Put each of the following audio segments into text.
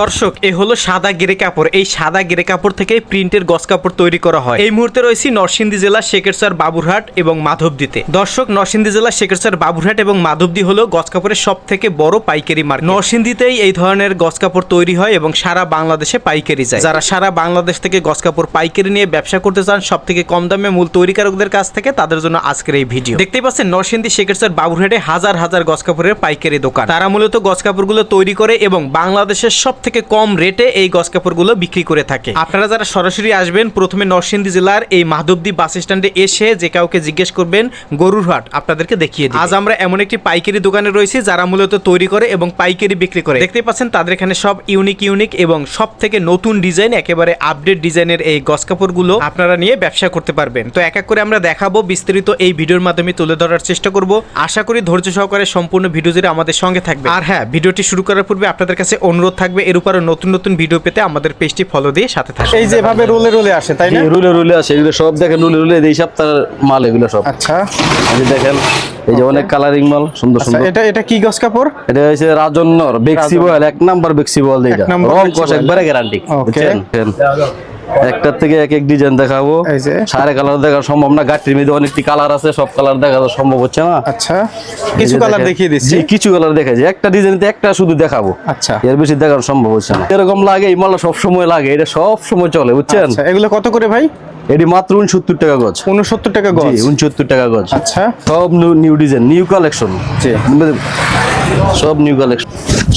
দর্শক, এ হলো সাদা গেরে কাপড়। এই সাদা গেরে কাপড় থেকে প্রিন্টের গস কাপড় তৈরি করা হয়। এই মুহূর্তে রয়েছি নরসিংদী জেলা শেখেরচর বাবুরহাট এবং মাধবদীতে। দর্শক, নরসিংদী জেলা শেখেরচর বাবুরহাট এবং মাধবদী হলো গস কাপড়ের সব থেকে বড় পাইকারি মার্কেট। নরসিংদীতেই এই ধরনের গস কাপড় তৈরি হয় এবং সারা বাংলাদেশে পাইকারি যায়। যারা সারা বাংলাদেশ থেকে গস কাপড় পাইকারি নিয়ে ব্যবসা করতে চান সব থেকে কম দামে মূল তৈরিকারকদের কাছ থেকে তাদের জন্য আজকের এই ভিডিও। দেখতেই পাচ্ছেন নরসিংদী শেখেরচর বাবুরহাটে হাজার হাজার গস কাপড়ের পাইকারি দোকান। তারা মূলত গস কাপড়গুলো তৈরি করে এবং বাংলাদেশের সব থেকে কম রেটে এই গস কাপড়গুলো বিক্রি করে থাকে। আপনারা যারা সরাসরি আসবেন, প্রথমে নরসিংদী জেলার এই মাধবদী বাস স্ট্যান্ডে এসে যে কাউকে জিজ্ঞেস করবেন গরুর হাট আপনাদেরকে দেখিয়ে দিই আজ আমরা এমন একটি পাইকারি দোকানে রয়েছি, যারা মূলত তৈরি করে এবং পাইকারি বিক্রি করে। দেখতে পাচ্ছেন, তাদের এখানে সব ইউনিক ইউনিক এবং সব থেকে নতুন ডিজাইন একেবারে আপডেট ডিজাইনের এই গস কাপড়গুলো আপনারা নিয়ে ব্যবসা করতে পারবেন। তো এক এক করে আমরা দেখাবো, বিস্তারিত এই ভিডিওর মাধ্যমে তুলে ধরার চেষ্টা করব। আশা করি ধৈর্য সহকারে সম্পূর্ণ ভিডিও জুড়ে আমাদের সঙ্গে থাকবে আর হ্যাঁ ভিডিওটি শুরু করার পূর্বে আপনাদের কাছে অনুরোধ থাকবে এর উপরে নতুন নতুন ভিডিও পেতে আমাদের পেজটি ফলো দিয়ে সাথে থাকুন। এই যে এভাবে রোলে রোলে আসে তাই না? রুলে রুলে আসে এগুলো সব দেখেন রুলে রুলে এই সপ্তাহের মাল এগুলো সব। আচ্ছা। এই দেখেন এই যে অনেক কালারিং মাল সুন্দর আচ্ছা, সুন্দর। এটা এটা কি গস কাপড়? এটা হইছে রাজন্নর বেক্সি বল এক নাম্বার বেক্সি বল এটা রং কস কষ একবারে গ্যারান্টি ওকে বুঝছেন? একটার থেকে এক এক ডিজাইন দেখাবো। সারা কালার দেখা সম্ভব না গাটির মধ্যে অনেকটি কালার আছে সব কালার দেখা সম্ভব হচ্ছে না আচ্ছা। কিছু কালার দেখিয়ে দিচ্ছি। কিছু কালার দেখাচ্ছি একটা ডিজাইনতে একটা শুধু দেখাবো। আচ্ছা। এর বেশি দেখানো সম্ভব হচ্ছে না। এরকম লাগে এই মালা সব সময় লাগে এটা সব সময় চলে বুঝছেন? আচ্ছা এগুলো কত করে ভাই? এটি মাত্র উনসত্তর টাকা গজ। উনসত্তর টাকা জি গজ? উনসত্তর টাকা গজ। আচ্ছা। সব নিউ ডিজাইন নিউ কালেকশন জি। সব নিউ কালেকশন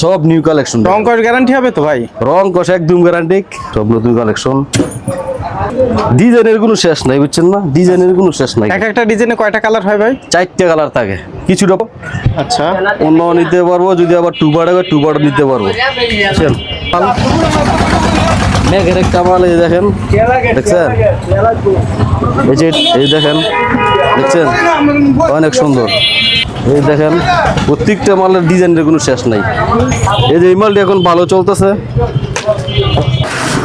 সব নিউ কালেকশন রং কস গ্যারান্টি হবে তো ভাই? রং কষ একদম গ্যারান্টি সব নতুন কালেকশন ডিজাইনের কোনো শেষ নাই বুঝছেন না? ডিজাইনের কোনো শেষ নাই। এক একটা ডিজাইনে কয়টা কালার হয় ভাই? চারটে কালার থাকে। কিছুটা আচ্ছা। অন্য নিতে পারব যদি আবার টু বার হবে টু বার নিতে পারব। বুঝছেন? মেঘের মাল এই দেখেন। দেখছেন? এই যে, এই দেখেন। দেখছেন? অনেক সুন্দর। এই দেখেন, প্রত্যেকটা মালের ডিজাইনের কোনো শেষ নাই। এই যে এই মালটি এখন ভালো চলতেছে।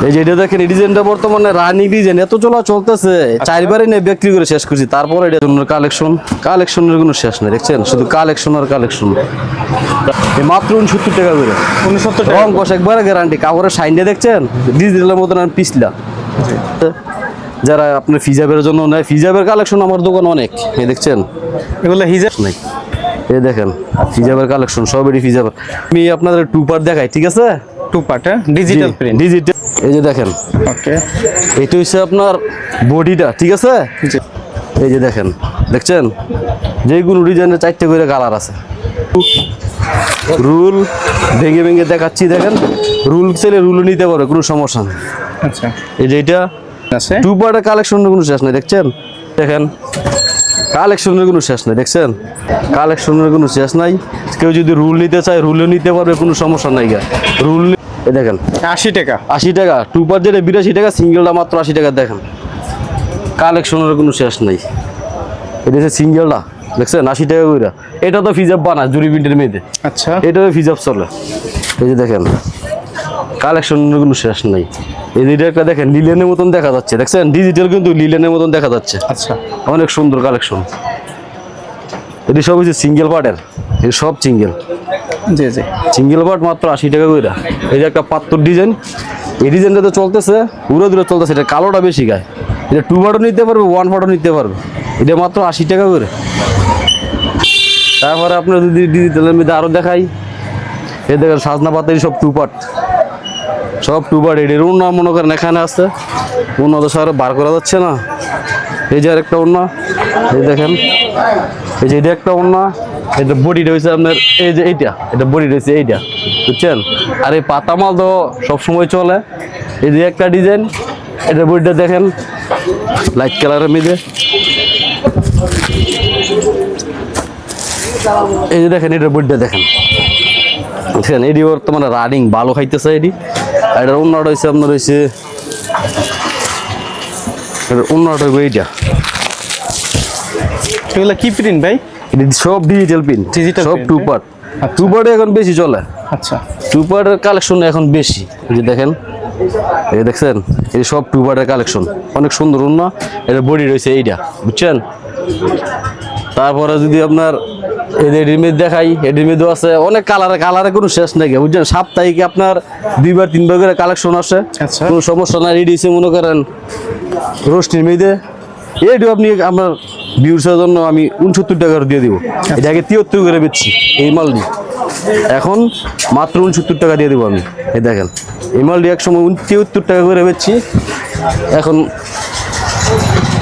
এই যে এটা দেখেন এই ডিজাইনটা বর্তমানে রানি ডিজাইন এত চলা চলতেছে। চারবারে নিয়ে বিক্রি করে শেষ করছি তারপরে এটা জন্য কালেকশন কালেকশনের কোনো শেষ নেই দেখছেন? শুধু কালেকশন আর কালেকশন মাত্র উনসত্তর টাকা করে। উনসত্তর টাকা রং কষ একবারে গ্যারান্টি কাপড়ের সাইনটা দেখছেন? ডিজিটালের মতন আর পিছলা। যারা আপনার ফিজাবের জন্য নেয় ফিজাবের কালেকশন আমার দোকান অনেক এই দেখছেন? এগুলো হিজাব নাই। এই দেখেন ফিজাবের কালেকশন সবেরই ফিজাবের আমি আপনাদের টু পার্ট দেখাই ঠিক আছে? Two part digital print digital এই যে দেখেন। ওকে এটা হচ্ছে আপনার বডিটা ঠিক আছে? এই যে দেখেন দেখছেন? যে কোনো ডিজাইনের চারটে করে কালার আছে। রুল ভেঙে ভেঙে দেখাচ্ছি দেখেন? রুল ছেলে রুলও নিতে পারবে কোনো সমস্যা নেই। আচ্ছা। এই যে এটা আছে? টু পার্টের কালেকশনের কোনো শেষ নেই দেখছেন? দেখেন? কালেকশনের কোনো শেষ নেই দেখছেন? কালেকশনের কোনো শেষ নাই। কেউ যদি রুল নিতে চায় রুলও নিতে পারবে কোনো সমস্যা নাই গা। রুল এই দেখেন। আশি টাকা। আশি টাকা টু পার যেটা বিরাশি টাকা সিঙ্গেলটা মাত্র আশি টাকা দেখেন। কালেকশনের কোনো শেষ নেই। এটা হচ্ছে সিঙ্গেলটা দেখছেন? আশি টাকা করে এটা তো ফিজাব বানায় জুরি প্রিন্টের মেয়েতে আচ্ছা। এটাও ফিজাব চলে। এই যে দেখেন কালেকশনের কোনো শেষ নেই। এই যে দেখেন লিলেনের মতন দেখা যাচ্ছে। দেখছেন? ডিজিটাল কিন্তু লিলেনের মতন দেখা যাচ্ছে। আচ্ছা। অনেক সুন্দর কালেকশন। এটি সব হচ্ছে সিঙ্গেল পার্টের এই সব সিঙ্গেল জি জি। সিঙ্গেল পার্ট মাত্র আশি টাকা করে এই যে একটা পাত্তর ডিজাইন, এই ডিজাইনটা তো চলতেছে পুরো দূরে চলতেছে, এটা কালোটা বেশি গায়ে। এটা টু পার্টও নিতে পারবে ওয়ান পার্টও নিতে পারবে। এটা মাত্র আশি টাকা করে। তারপরে আপনার যদি ডিজিটালের মধ্যে আরও দেখাই, এ দেখেন সাজনা পাতারি সব টু পার্ট সব টু পার্ট এটির অন্য মনে করেন এখানে আছে। অন্য তো বার করা যাচ্ছে না। এই যে আরেকটা ওড়না, এই দেখেন। এই যে এটা একটা ওড়না, এটা বডিটা হয়েছে আপনার, এই যে এইটা, এটা বডি রয়েছে এইটা, বুঝছেন? আর এই পাতা মাল তো সবসময় চলে। এই যে একটা ডিজাইন এটা বডিটা দেখেন লাইট কালারের মধ্যে। এই যে দেখেন এটার বডিটা দেখেন। দেখেন এটি বর্তমানে রানিং ভালো খাইতেছে এটি। আর এটার অন্যটা হয়েছে আপনার এটার অন্যটা এইটা। এগুলো কি প্রিন্ট ভাই? সব ডিজিটাল পিন Digital সব টু? পার্ট আচ্ছা। টু পার্টে এখন বেশি চলে। আচ্ছা। টু পার্টের কালেকশন এখন বেশি। যে দেখেন এই দেখছেন এই সব টু পার্টের কালেকশন অনেক সুন্দর এটা বডি রয়েছে এইটা বুঝছেন? তারপরে যদি আপনার এদের দেখাই মধ্যে আছে অনেক কালারে কালারে কোনো শেষ নাই বুঝছেন? সাপ্তাহিক আপনার দুইবার তিনবার করে কালেকশন আসে। আচ্ছা। কোনো সমস্যা নাই রেডিসে মনে করেন। রোশনির মধ্যে এইটু আপনি আপনার ভিউসের জন্য আমি উনসত্তর টাকা দিয়ে দিব। এটাকে তিয়াত্তর করে বেচছি এই মালটি এখন মাত্র উনসত্তর টাকা দিয়ে দেবো আমি। এই দেখেন এই মালটি এক সময় তিয়াত্তর টাকা করে বেচছি। এখন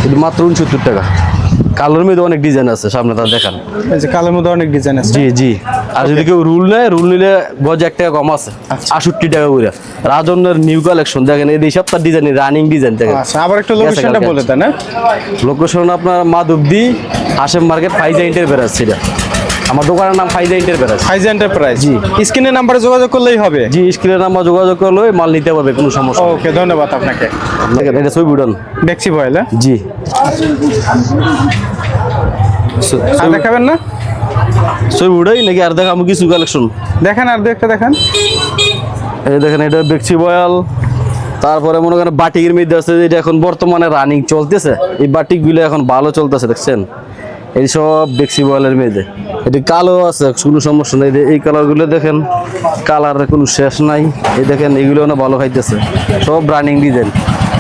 এটা মাত্র উনসত্তর টাকা। কালোর মধ্যে অনেক ডিজাইন আছে সামনে তার দেখান। যে কালোর মধ্যে অনেক ডিজাইন আছে। জি জি। আর যদি কেউ রুল নেয় রুল নিলে গজ এক টাকা কম আছে আচ্ছা। আষট্টি টাকা করে। রাজনের নিউ কালেকশন দেখেন এই সপ্তাহ ডিজাইন রানিং ডিজাইন দেখেন। আচ্ছা আবার একটু লোকেশনটা। বলে দেন হ্যাঁ? লোকেশন আপনার মাধবদি হাসেম মার্কেট ফাইজা ইন্টারপ্রাইজ সেটা আমার দোকানের নাম ফাইজা ইন্টারপ্রাইজ ফাইজ এন্টারপ্রাইজ জি। স্ক্রিনে নাম্বারে যোগাযোগ করলেই হবে? জি স্ক্রিনের নাম্বার যোগাযোগ করলে মাল নিতে পারবে কোনো সমস্যা ওকে ধন্যবাদ আপনাকে। এটা ছবি উঠান। দেখছি ভয়েল হ্যাঁ? জি। দেখাবেন না? ছবি উঠাই নাকি আর দেখাবো কিছু কালেকশন দেখেন আর দু একটা দেখান। এই দেখেন এটা বেক্সি বয়াল। তারপরে মনে করেন বাটিকের মধ্যে আছে এটা এখন বর্তমানে রানিং চলতেছে। এই বাটিকগুলো এখন ভালো চলতেছে দেখছেন? এই সব বেক্সি বয়ালের মধ্যে। এটি কালো আছে কোনো সমস্যা নেই। এই কালারগুলো দেখেন কালারের কোনো শেষ নাই। এই দেখেন এগুলো না ভালো খাইতেছে। সব রানিং ডিজাইন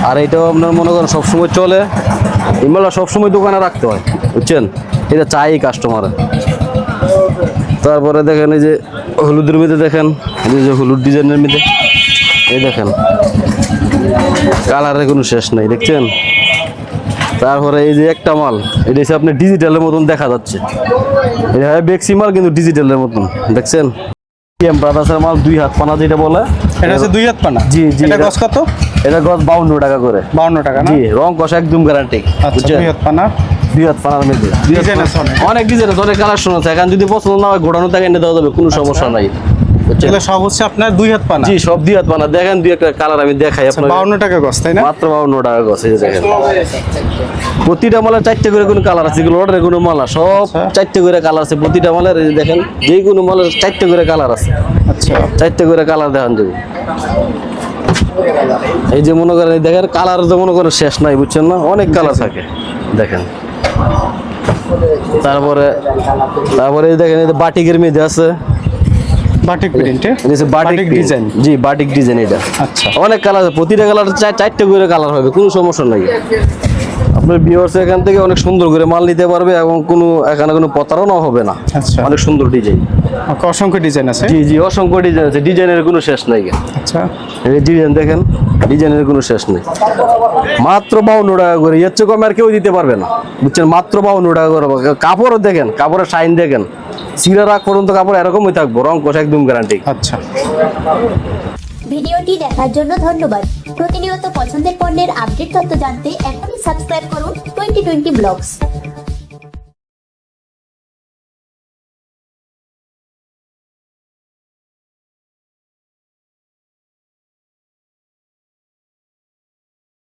আর এটাও আপনার মনে করেন সবসময় চলে। এগুলো সবসময় দোকানে রাখতে হয় বুঝছেন? এটা চাই কাস্টমার তারপরে দেখেন এই যে হলুদের মধ্যে দেখেন এই যে হলুদ ডিজাইনের মধ্যে এই দেখেন। কালারের কোনো শেষ নাই দেখছেন? তারপরে এই যে একটা মাল এটা হচ্ছে আপনি ডিজিটালের মতন দেখা যাচ্ছে। এটা হয় বেক্সি মাল কিন্তু ডিজিটালের মতন দেখছেন? এম ব্রাদার্সের মাল দুই হাত পানা যেটা বলে এটা হচ্ছে দুই হাত পানা? জি, জি, এটা গছ কত? এটা গজ বাউন্ন টাকা করে। বাউন্ন টাকা জি রং কষা একদম গ্যারান্টি আচ্ছা দুই হাত পানা। অনেক। ডিজাইন আছে অনেক কালার এখন যদি পছন্দ না হয় ঘোরানো থাকে এনে দেওয়া যাবে কোনো সমস্যা নাই। বুঝছেন? এগুলো সব হচ্ছে আপনার দুই হাত পানা। জি সব দুই হাত পানা। দেখেন দুই একটা কালার আমি দেখাই আপনার বাউন্ন টাকা গছ তাই না? মাত্র বাউন্ন টাকা গছ এই দেখেন। প্রতিটা মালের চারটে করে কোন কালার আছে এগুলো অর্ডারের কোনো মালা সব আচ্ছা। চারটে করে কালার আছে প্রতিটা মালের এই দেখেন যে কোনো মালের চারটে করে কালার আছে। আচ্ছা। চারটে করে কালার দেখান যাবে এই যে মনে করেন দেখেন কালার তো মনে করেন শেষ নাই বুঝছেন না? অনেক কালার থাকে। দেখেন। তারপরে তারপরে দেখেন যে বাটিকের মধ্যে আছে। বাটিক প্রিন্টে এটা হচ্ছে বাটিক ডিজাইন। জি বাটিক ডিজাইন এটা। আচ্ছা। অনেক কালার প্রতিটা কালার চারটে করে কালার হবে কোনো সমস্যা নাই। আপনার ভিউয়ার্স এখান থেকে অনেক সুন্দর করে মাল নিতে পারবে এবং কোনো এখানে কোনো প্রতারণাও হবে না। আচ্ছা। অনেক সুন্দর ডিজাইন। অসংখ্য ডিজাইন আছে। জি জি অসংখ্য ডিজাইন আছে ডিজাইনের কোনো শেষ নাই। আচ্ছা। এই ডিজাইন দেখেন। ডিজাইনের কোনো শেষ নেই। মাত্র বাউন্ন টাকা করে। এর চেয়ে কমে আর কেউ দিতে পারবে না। বুঝছেন? মাত্র বাউন্ন টাকা করে। কাপড়ও দেখেন কাপড়ের শাইন দেখেন। সিরা রাখ পর্যন্ত কাপড় এরকমই থাকব। রং কষা একদম গ্যারান্টি আচ্ছা। ভিডিওটি দেখার জন্য ধন্যবাদ। প্রতিনিয়ত পছন্দের পণ্যের আপডেট তথ্য জানতে এখনই সাবস্ক্রাইব করুন টোয়েন্টি টোয়েন্টি ব্লগস।